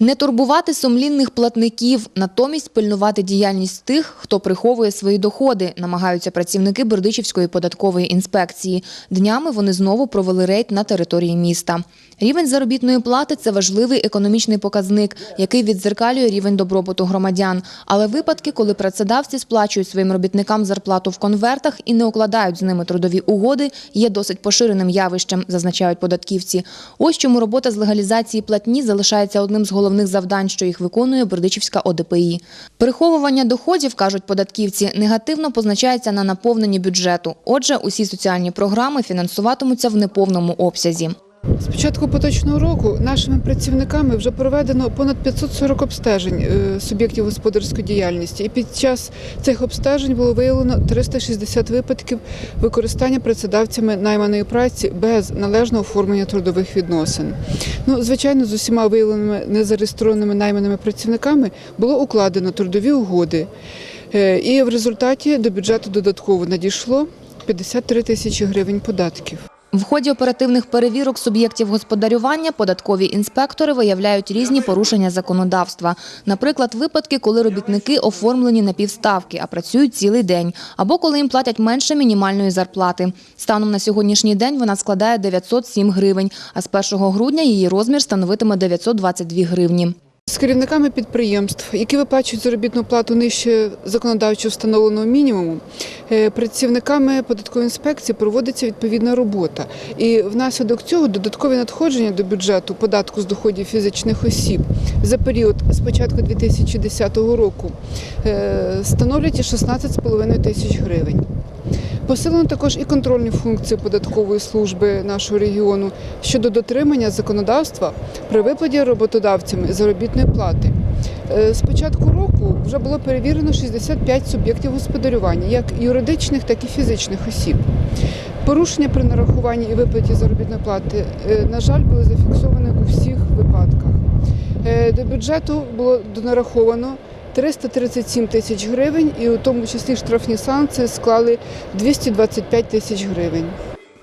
Не турбувати сумлінних платників, натомість пильнувати діяльність тих, хто приховує свої доходи, намагаються працівники Бердичівської податкової інспекції. Днями вони знову провели рейд на території міста. Рівень заробітної плати – це важливий економічний показник, який віддзеркалює рівень добробуту громадян. Але випадки, коли працедавці сплачують своїм робітникам зарплату в конвертах і не укладають з ними трудові угоди, є досить поширеним явищем, зазначають податківці. Ось чому робота з легалізації платні залишається одним з головних завдань, що їх виконує Бердичівська ОДПІ. Переховування доходів, кажуть податківці, негативно позначається на наповненні бюджету. Отже, усі соціальні програми фінансуватимуться в неповному обсязі. З початку поточного року нашими працівниками вже проведено понад 540 обстежень е, суб'єктів господарської діяльності. І під час цих обстежень було виявлено 360 випадків використання працедавцями найманої праці без належного оформлення трудових відносин. Ну, звичайно, з усіма виявленими незареєстрованими найманими працівниками було укладено трудові угоди. Е, І в результаті до бюджету додатково надійшло 53 тисячі гривень податків. В ході оперативних перевірок суб'єктів господарювання податкові інспектори виявляють різні порушення законодавства. Наприклад, випадки, коли робітники оформлені на півставки, а працюють цілий день, або коли їм платять менше мінімальної зарплати. Станом на сьогоднішній день вона складає 907 гривень, а з 1 грудня її розмір становитиме 922 гривні. З керівниками підприємств, які виплачують заробітну плату нижче законодавчо встановленого мінімуму, е, працівниками податкової інспекції проводиться відповідна робота. І внаслідок цього додаткові надходження до бюджету податку з доходів фізичних осіб за період з початку 2010 року е, становлять 16,5 тисяч гривень. Посилено також і контрольні функції податкової служби нашого регіону щодо дотримання законодавства при виплаті роботодавцями заробітної плати. Е, З початку року вже було перевірено 65 суб'єктів господарювання, як юридичних, так і фізичних осіб. Порушення при нарахуванні і виплаті заробітної плати, е, на жаль, були зафіксовані у всіх випадках. Е, До бюджету було донараховано 337 тисяч гривень, і у тому числі штрафні санкції склали 225 тисяч гривень.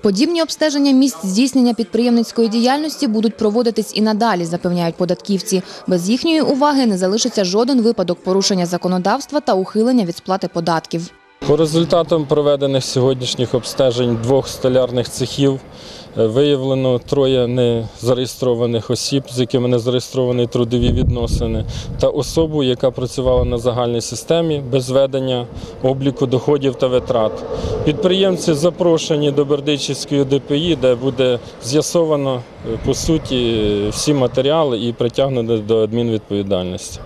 Подібні обстеження місць здійснення підприємницької діяльності будуть проводитись і надалі, запевняють податківці. Без їхньої уваги не залишиться жоден випадок порушення законодавства та ухилення від сплати податків. По результатам проведених сьогоднішніх обстежень двох столярних цехів е, виявлено троє незареєстрованих осіб, з якими не зареєстровані трудові відносини, та особу, яка працювала на загальній системі без ведення обліку доходів та витрат. Підприємці запрошені до Бердичівської ДПІ, де буде з'ясовано е, по суті всі матеріали і притягнено до адмінвідповідальності.